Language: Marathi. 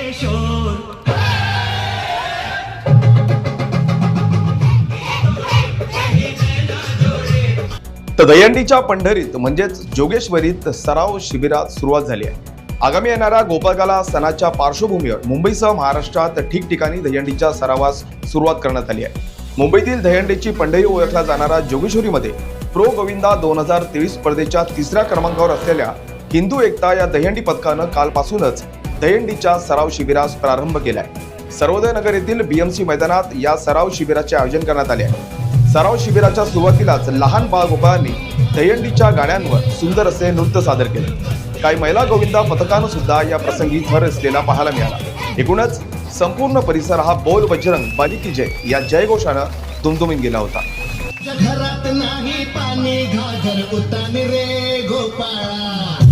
किशोर तर दयंडीच्या पंढरीत म्हणजेच जोगेश्वरीत सराव शिबिरात सुरुवात झाली आहे. आगामी येणाऱ्या गोपाळकाला सणाच्या पार्श्वभूमीवर मुंबईसह महाराष्ट्रात ठिकठिकाणी दहीहंडीच्या सरावास सुरुवात करण्यात आली आहे. मुंबईतील दहीहंडीची पंढरी ओळखला जाणारा जोगेश्वरीमध्ये प्रो गोविंदा दोन हजार तेवीस स्पर्धेच्या तिसऱ्या क्रमांकावर असलेल्या हिंदू एकता या दहीहंडी पथकानं कालपासूनच दहीहंडीच्या सराव शिबिरास प्रारंभ केलाय. सर्वोदय नगर येथील बीएमसी मैदानात या सराव शिबिराचे आयोजन करण्यात आले आहे. सराव शिबिराच्या सुरुवातीलाच लहान बाळगोपाळांनी दहीहंडीच्या गाण्यांवर सुंदर असे नृत्य सादर केले. काही महिला गोविंदा पथकानं सुद्धा या प्रसंगी भर असलेला पाहायला मिळाला. एकूणच संपूर्ण परिसर हा बोल बजरंग बालिकी जय या जयघोषानं दुमदुमीन गेला होता. घरात नाही पाणी घागर उतान रे गोपाळा.